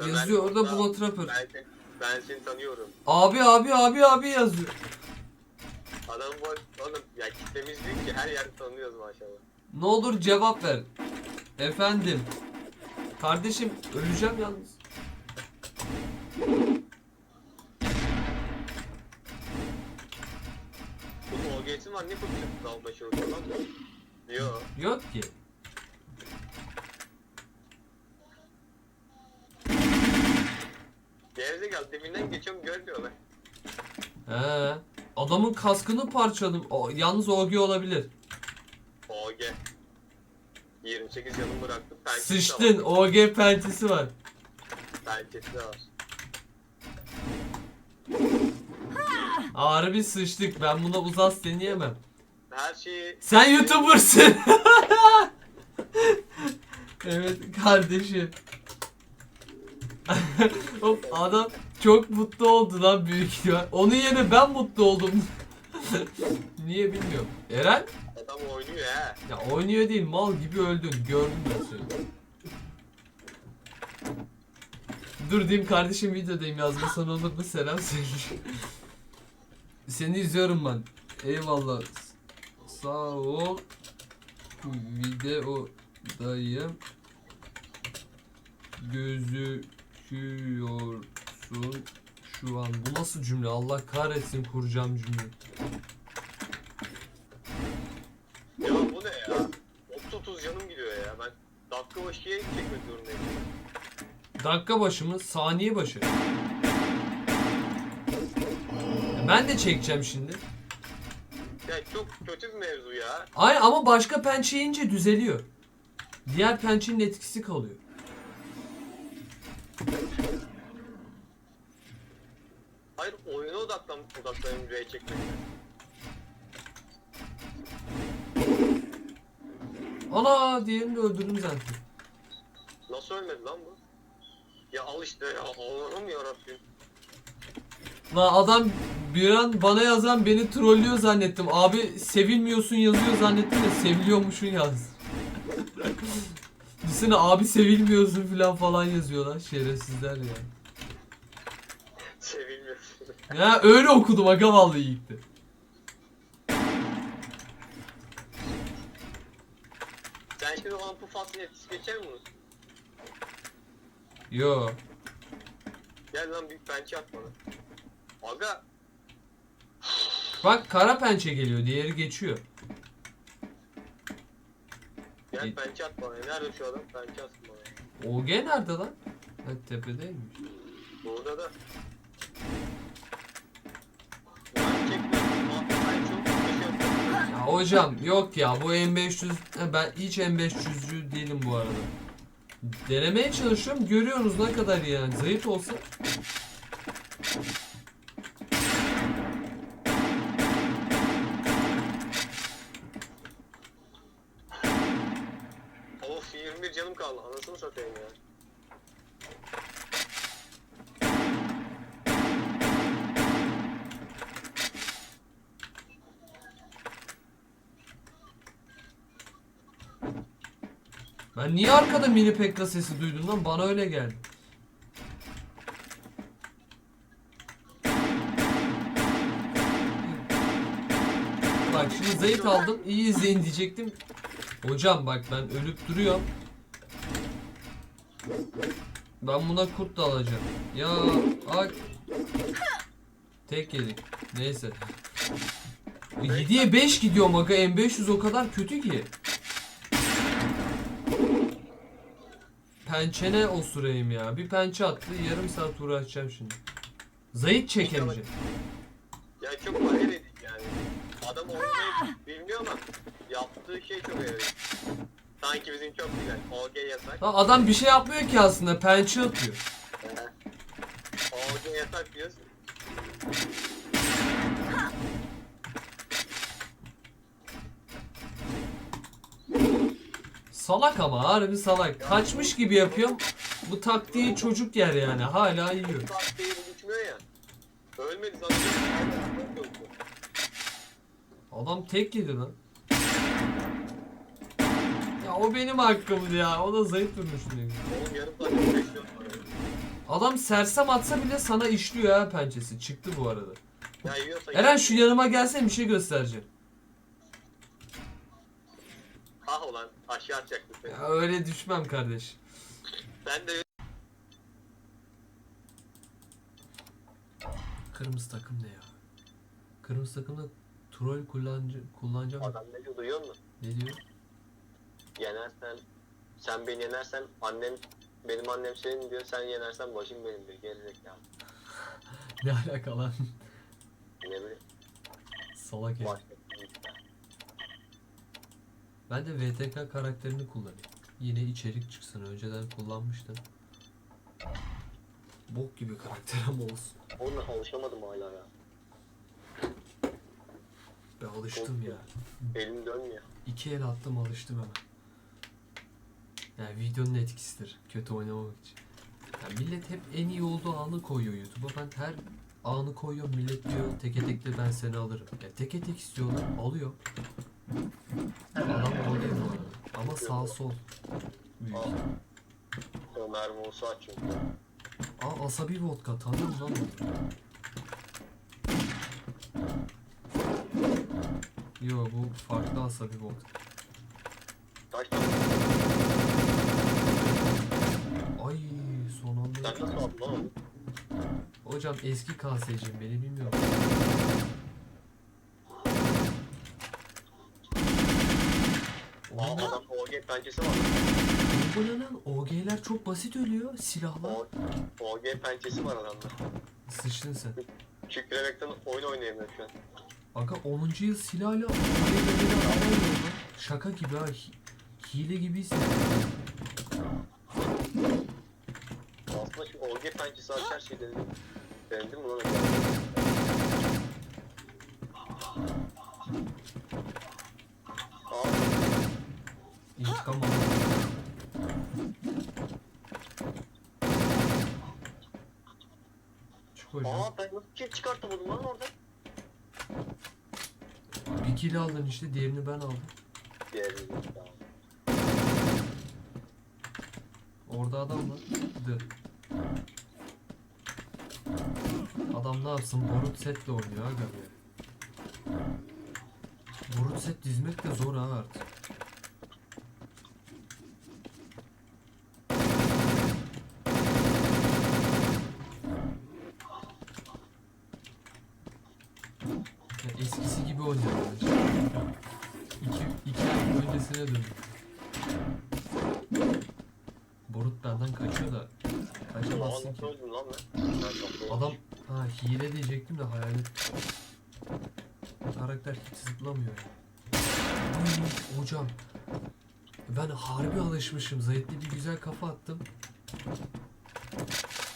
Yazıyor orada Yolda, Blood Trapper. Ben, seni- ben seni tanıyorum. Abi abi abi abi yazıyor. Adam bu oğlum ya kitlemiz büyük ki her yerde tanıyoruz maşallah. Ne olur cevap ver. Efendim. Kardeşim öleceğim yalnız. Bu OGS'in var ne kurtuluşu dalma çalışıyor lan? Yo. Yok ki. Gerizekalı dibinden geçiyorum görmüyorlar. He. Adamın kaskını parçaladım. O, yalnız OG olabilir. OG. 28 yanım bıraktım. Pençesi Sıçtın. Var. OG pentisi var. Pençesi var. Ağrı bir sıçtık. Ben buna uzas deneyemem. Her şeyi Sen YouTuber'sın. evet kardeşim. Hop adam çok mutlu oldu lan büyük ihtimal. Onun yerine ben mutlu oldum. Niye bilmiyorum. Eren? adam oynuyor he. Ya oynuyor değil mal gibi öldün. Gördüm ben seni. Dur diyeyim kardeşim videodayım yazmasan olur mu? Selam söyle. Seni izliyorum ben. Eyvallah. Sağ ol. Videodayım. Gözüküyorsun şu an. Bu nasıl cümle? Allah kahretsin kuracağım cümle. Ya bu ne ya? 30 canım gidiyor ya. Ben dakika başı yayın çekmek zorundayım. Dakika başı mı? Saniye başı. Ben de çekeceğim şimdi. Ya çok kötü bir mevzu ya. Ay ama başka pençe yiyince düzeliyor. Diğer pençenin etkisi kalıyor. Odaklan odaklanıp R'ye çekmek. Ana diyelim de öldürdüm zaten. Nasıl ölmedi lan bu? Ya al işte ya Allah'ım yarabbim. La adam bir an bana yazan beni trollüyor zannettim. Abi sevilmiyorsun yazıyor zannettim de seviliyormuşsun yaz. Düşünsene abi sevilmiyorsun falan falan yazıyorlar şerefsizler Sevilmiyorsun. Ya öyle okudum aga vallahi ilkti. Sen şimdi o ampu faslın geçer mi? Yo. Gel lan büyük pençe at bana. Aga Bak kara pençe geliyor diğeri geçiyor. gel pençe at bana. Nerede şu adam? Pençe atsın bana. OG nerede lan? Ha tepedeymiş. Burada da. Hocam yok ya bu M500 Ha, ben hiç M500'cü değilim bu arada. Denemeye çalışıyorum görüyorsunuz ne kadar yani zayıf olsa. Of 21 canım kaldı. Anasını satayım ya. Ben niye arkada mini pekka sesi duydum lan bana öyle geldi. Bak şimdi zayıf aldım iyi izleyin diyecektim. Hocam bak ben ölüp duruyorum. Ben buna kurt da alacağım. Ya ay. Tek yedik. Neyse. 7'ye 5 gidiyor maka M500 o kadar kötü ki. Pençene osurayım ya. Bir pençe attı yarım saat uğraşacağım şimdi. Zayıf çekemeyeceğim. Ya çok mahir edik yani. Adam oynamayı bilmiyor ama yaptığı şey çok iyi. Sanki bizim çok güzel. OG yasak. Ha, adam bir şey yapmıyor ki aslında pençe atıyor. He. OG yasak diyoruz. Salak ama harbi salak. Kaçmış gibi yapıyorum. Bu taktiği çocuk yer yani hala yiyor. Bu uçmuyor ya. Adam tek yedi lan. Ya o benim hakkımdı ya. O da zayıf durmuş. Adam sersem atsa bile sana işliyor ha pençesi. Çıktı bu arada. Eren şu yanıma gelsene bir şey göstereceğim. Ah ulan aşağı atacaktı seni. Ya öyle düşmem kardeş. Ben de Kırmızı takım ne ya? Kırmızı takımda troll kullanıcı kullanacağım. adam ne diyor duyuyor musun? Ne diyor? Yenersen sen beni yenersen annem benim annem senin diyor sen yenersen başım benim diyor gerizekalı. Ne alaka lan? Ne bileyim Salak ya. başka. Ben de VTK karakterini kullanayım. Yine içerik çıksın. Önceden kullanmıştım. Bok gibi karakter ama olsun. Onunla alışamadım hala ya. Ben alıştım ya. Elim dönmüyor. İki el attım alıştım hemen. Yani videonun etkisidir. Kötü oynamak için. Yani millet hep en iyi olduğu anı koyuyor YouTube'a. Ben her anı koyuyorum. Millet diyor teke tekle ben seni alırım. Ya teke tek istiyorlar. Alıyor. Adam oluyor bu arada. Ama sağ sol. Büyük. Aa. Ömer Musa çünkü. Aa asabi vodka tanıyor musun lan? Yo bu farklı asabi vodka. Tane? Ay son anda. Sen nasıl aldın lan onu? Hocam eski kaseciyim beni bilmiyorum. Aa Oğlum, adam OG pençesi var. bu ne lan? OG'ler çok basit ölüyor. Silahlar. O- OG pençesi var adamda. Sıçtın sen. Kükremekten oyun oynayamıyor şu an. Aga 10. yıl silahla alamıyor. Şaka gibi ha. hi- Hile gibi. Aslında şu OG pençesi aç her şeyi denedim. Denedim mi lan? Aldım. Çık hocam. aa ben nasıl kill çıkartamadım lan orada? Bir kill aldın işte diğerini ben aldım. Diğerini Orada adam var. Dı. Adam ne yapsın? Borut setle oynuyor aga be. Borut set dizmek de zor ha artık. Eskisi gibi oynuyor bence. İki, iki ay öncesine döndüm. Borut benden kaçıyor da kaçamazsın ki. Adam ha hile diyecektim de hayal ettim. Karakter hiç zıplamıyor. Ay, hocam. Ben harbi alışmışım. Zayt'te bir güzel kafa attım.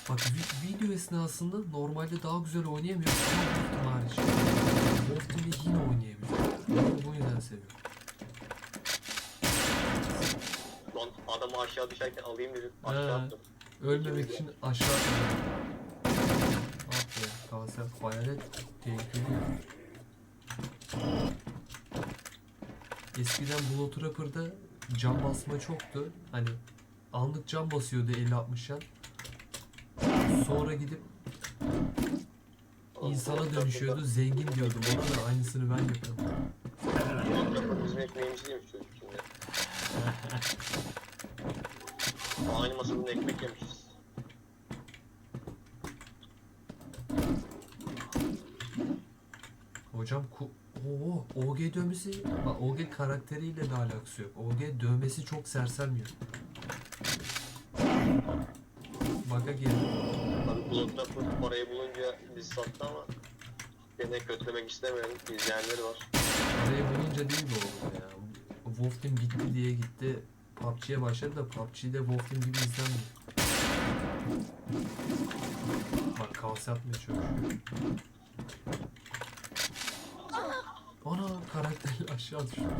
Bak vi- video esnasında normalde daha güzel oynayamıyorum ama Wolfteam hariç. Wolfteam'i yine oynayabiliyorum. Onu bu yüzden seviyorum. Lan adamı aşağı düşerken alayım dedim. Aşağı attım. Ölmemek için aşağı atladım. Ah be, kanser hayalet tehlikeli ya. Eskiden Blood Trapper'da cam basma çoktu. Hani anlık cam basıyordu 50-60 yan. Sonra gidip insana dönüşüyordu. Zengin diyordum ona da aynısını ben yapıyorum. Bizim ekmeğimizi yemiş çocuk şimdi. Aynı masadan ekmek yemişiz. Hocam ku Oo, OG dövmesi ha, OG karakteriyle de alakası yok. OG dövmesi çok sersemliyor. Baka girdi. Tabii blokta parayı bulunca biz sattı ama gene kötülemek istemiyorum. İzleyenleri var. Parayı bulunca değil bu oğlum ya. Wolf Team gitti diye gitti. PUBG'ye başladı da PUBG'de Wolf Team gibi izlenmiyor. Bak kaos yapmaya çalışıyor. Ana karakter aşağı düşüyor.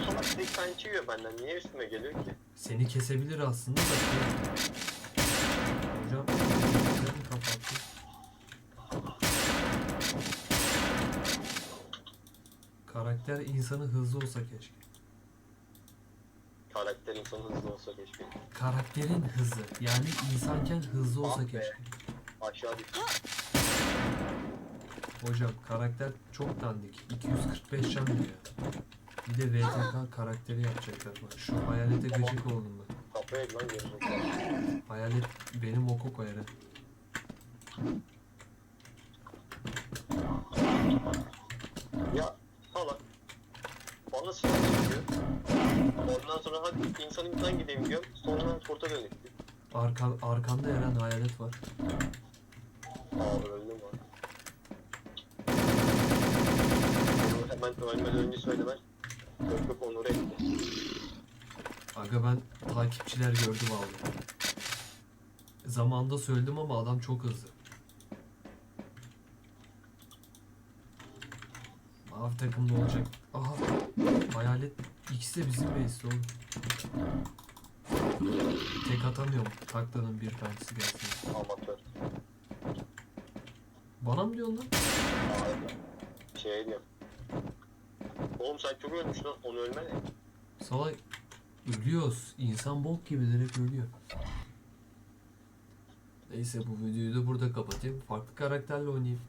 Bu salak tek tane yiyor benden. Niye üstüme geliyor ki? Seni kesebilir aslında da. şey- Hocam neden kapattı? Karakter insanı hızlı olsa keşke. Karakter insan hızlı olsa keşke. Karakterin hızı. Yani insanken hızlı olsa Ah be. keşke. Aşağı düştü. Hocam karakter çok dandik. 245 can diyor. Bir de VTK karakteri yapacaklar bak. Şu hayalete gıcık oldum ben. Yedi lan gerizekalı. Hayalet benim oku koyarı. Ya salak. Bana silah çekiyor. Ondan sonra hadi insan imkan gideyim diyorum. Sonra porta dönüktü. Arkan, arkanda Eren hayalet var. Abi öldüm var. Hemen ölmeden önce söylemen. Çok çok onur etti. Aga ben takipçiler gördü vallahi. Zamanda söyledim ama adam çok hızlı. Mavi takımda olacak. Aha hayalet ikisi de bizim base'de oğlum. Tek atamıyorum. Taklanın bir tanesi gelsin. Amatör. Bana mı diyorsun lan? Abi. Şey diyorum. Oğlum sen çok ölmüş lan. Onu ölme ne? Salak ölüyoruz. İnsan bok gibi direkt ölüyor. Neyse bu videoyu da burada kapatayım. Farklı karakterle oynayayım.